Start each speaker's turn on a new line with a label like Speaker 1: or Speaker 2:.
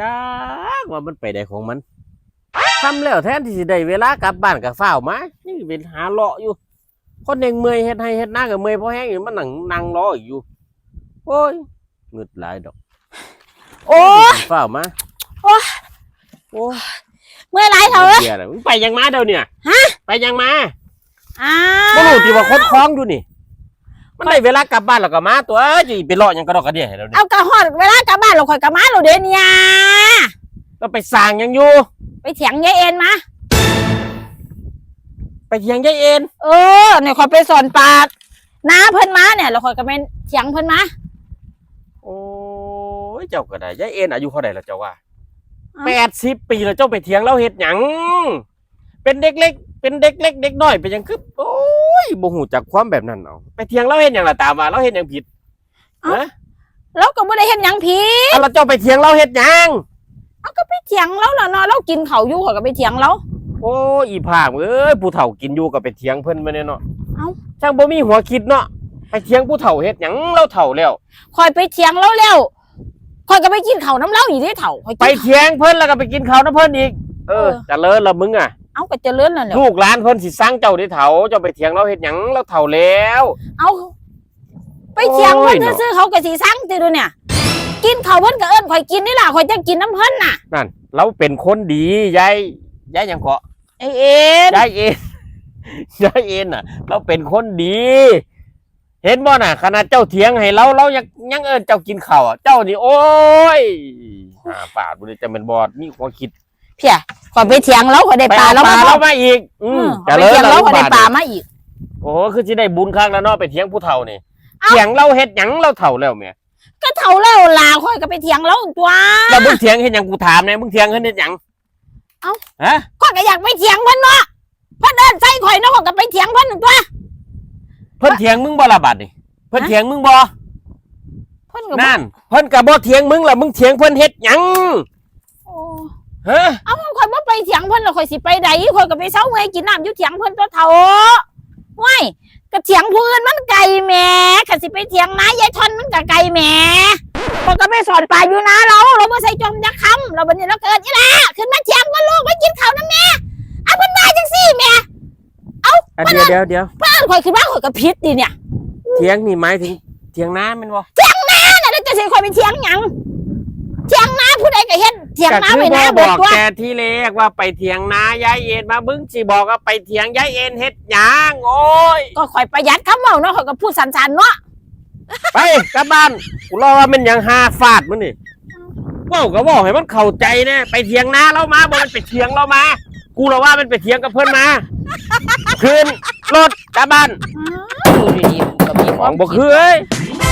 Speaker 1: จักว่ามันไปได้ของมันทำแล้วแทนที่สิได้เวลากลับบ้านกับฝ้าวมานี่เป็นหาเลาะอยู่ คนเองเมื่อยเฮ็ดให้เฮ็ดหน้ากับเมื่อยเพราะแห้งอยู่มันนั่งนั่งรออีกอยู่โอ้ยเงึดหลายดอก
Speaker 2: โอ้ย
Speaker 1: ฝ้าวมา
Speaker 2: โอ้ย
Speaker 1: โอ้ย
Speaker 2: เมื่อไรเถอะ
Speaker 1: เบียร์น่ะมึงไปยังมาเดี๋ยวเนี่ย
Speaker 2: ฮะ
Speaker 1: ไปยังมา
Speaker 2: อ้า
Speaker 1: บ่รู้
Speaker 2: ว
Speaker 1: ที่ว่าคนคล้องอยู่นี่ มันได้เวลากลับบ้านแล้วก็มาตัวจะไปเลาะหยังกระดอกกระเดี่ยให้เราเนี่ย
Speaker 2: เอากระหอดเวลากลับบ้านเราคอยกลับมาเราเดี๋ยวนี้
Speaker 1: ก็ไปสร้างหยังอยู่
Speaker 2: ไปเถียงยายเอ็นมา
Speaker 1: ไปเถียงยายเอ็น
Speaker 2: เออเนี่ยคอยไปสอนปาดน้าเพิ่นมาเนี่ย เราคอยก็เป็นเถียงเพิ่นมา
Speaker 1: โอ้ยเจ้าก็ได้ยายเอ็นอายุเท่าไหร่แล้วเจ้าว่า
Speaker 2: เอ้า
Speaker 1: แปดสิบปีแล้วเจ้าไปเถียงเราเฮ็ดหยังเป็นเด็กเล็กเป็นเด็กเล็กเด็กน้อยเป็นหยังคือโอ้ ยบ่ฮู้จักความแบบนั้นเอาไปเถียงเราเฮ็ดหยังล่ะตามว่าเราเฮ็ดหยังผิดฮะ
Speaker 2: เราก็บ่ได้เห็นหยังผิด
Speaker 1: เอาแล้วเจ้าไปเถียงเราเฮ็ดหยัง
Speaker 2: เอาก็ไปเถียงเราแล้วเนาะเรากินเขาวอยู่เขาก็ไปเถียงเรา
Speaker 1: โอ้ยอีผากเอ้ยผู้เฒ่ากินอยู่ก็ไปเถียงเพิ่นมาเนี่ยเนาะ
Speaker 2: เอ้า
Speaker 1: ช่างบ่มีหัวคิดเนาะไปเถียงผู้เฒ่าเฮ็ดหยังเราเฒ่าแล้ว
Speaker 2: คอยไปเถียงเราแล้วคอยก็ไปกินเขาวน้ำเล่าอยู่ที่เถ่าคอย
Speaker 1: ไป
Speaker 2: กิน
Speaker 1: เถียงเพิ่นแล้วก็ไปกินข้าวน้ำเพิ่นอีก เออ
Speaker 2: เออ
Speaker 1: เจะเลิศละมึงอะ
Speaker 2: เอาก็เจะเลื่อนนั่นแหละ
Speaker 1: ลูกหลานเพิ่นสิสร้างเจ้าได้เฒ่าเจ้าไปเถียงเราเฮ็ดหยังเราเฒ่าแล้ว
Speaker 2: เอาไปเถียงเพิ่น
Speaker 1: โอ้ยเนาะ
Speaker 2: ซื่อๆเขาก็สิสั่งติดูเนี่ย กินเขาวเพิ่นก็เอิ้นคอยกินนี่ล่ะคอยจะกินน้ำเพิ่นน่ะ
Speaker 1: นั่น เราเป็นคนดียายยายหยังเกาะ
Speaker 2: ไอเอ็น
Speaker 1: ยายเอ็น ยายเอ็นน่ะ เราเป็นคนดี เห็นบ่น่ะขนาดเจ้าเถียงให้เราเรายังยังเอิ้นเจ้ากินข้าวอะเจ้านี่โอ้ยหาปากบ่ได้จะเป็นบอดมีความคิด
Speaker 2: เพียคอยไปเถียงเราคอยได้
Speaker 1: ไป
Speaker 2: ปลา
Speaker 1: เอา
Speaker 2: แล้ว
Speaker 1: ปลา
Speaker 2: มา
Speaker 1: เรามาอีก อื
Speaker 2: อื
Speaker 1: ม
Speaker 2: ม
Speaker 1: เจะ
Speaker 2: ไป
Speaker 1: เลิศ
Speaker 2: เถียง
Speaker 1: เรา
Speaker 2: เราคอยได้ปลา
Speaker 1: บาด
Speaker 2: มาอีก
Speaker 1: โอ้โหคือสิได้บุญครั้งแล้วเนาะไปเถียงผู้เฒ่านี่
Speaker 2: เอ้า
Speaker 1: เถียงเราเฮ็ดหยังเราเฒ่าแล้วแม่
Speaker 2: ก็เท่าแล้วล่ะคอยก็ไปเถียงเราตัว
Speaker 1: แล้วมึงเถียงเฮ็ดหยังกูถามแน่มึงเถียงเฮ็ดหยัง
Speaker 2: เอ้า
Speaker 1: ฮะ
Speaker 2: คอยก็อยากไปเถียงเพิ่นเนาะเพิ่นเดินใส่คอยเนาะคอยก็ไปเถียงเพิ่นตัว
Speaker 1: เพิ่นเถียงมึงบ่ละบัดนี่เพิ่น
Speaker 2: ฮะ
Speaker 1: เถียงมึงบ่
Speaker 2: เพิ่นก็
Speaker 1: นั่นเพิ่นก็บ่เถียงมึงล่ะมึงเถียงเพิ่นเฮ็ดหยัง
Speaker 2: โอ้
Speaker 1: ฮะ
Speaker 2: เอาคอยบ่ไปเถียงเพิ่นแล้วคอยสิไปใดคอยก็ไปเซาเมื่อยกินน้ำอยู่เถียงเพิ่นตัวเท่าว้ายก็เถียงผู้อื่นมันไกลแหม่ก็สิไปเถียงนายยายทอนมันก็ไกลแหม่คอยก็ไปสอนปลาอยู่นะเราเราบ่ใส่จมยักษ์คำเราบัดนี้เราเกิดอีหล่ะขึ้นมาเถียงว่าลูกมากินข้าวน้ำแม่เอาเพิ่นมาจังซี่แม่
Speaker 1: อะเดี๋ยวเดี๋ยวเดี๋ยว
Speaker 2: เพิ่นคอยขึ้นมาคอยก็ผิดดิเนี่ย
Speaker 1: เถียงนี่หมายถึงเถียงน้าแม่นบ่
Speaker 2: นั่นน่ะแล้วจะสิคอยไปเถียงหยังเถียงนาผู้ใดก็เฮ็ดเถียง
Speaker 1: ก็
Speaker 2: นา
Speaker 1: คือ
Speaker 2: ไป
Speaker 1: บ่
Speaker 2: นา
Speaker 1: บ
Speaker 2: เบิด
Speaker 1: อก
Speaker 2: ตัว
Speaker 1: แกที่แรกว่าไปเถียงนายายเอ็นมามึงสิบอกว่าไปเถียงยายเอ็นเฮ็ดหยังโอ้ย
Speaker 2: ก็คอยประหยัดคำเว้าเนาะคอยก็พูดสันๆเนาะ
Speaker 1: ไปกลับบ้านกูรอว่ามันหยังหาฟาดมันนี่เว้าก็เว้าให้มันเข้าใจแน่ไปเถียงนาเรามาบ่มันไปเถียงเรามา กูรอว่ามันไปเถียงกับเพิ่นมาคืนรถกลับบ้าน
Speaker 2: ดูดีๆก็มี
Speaker 1: ของบ่คือเอ้ย
Speaker 2: เ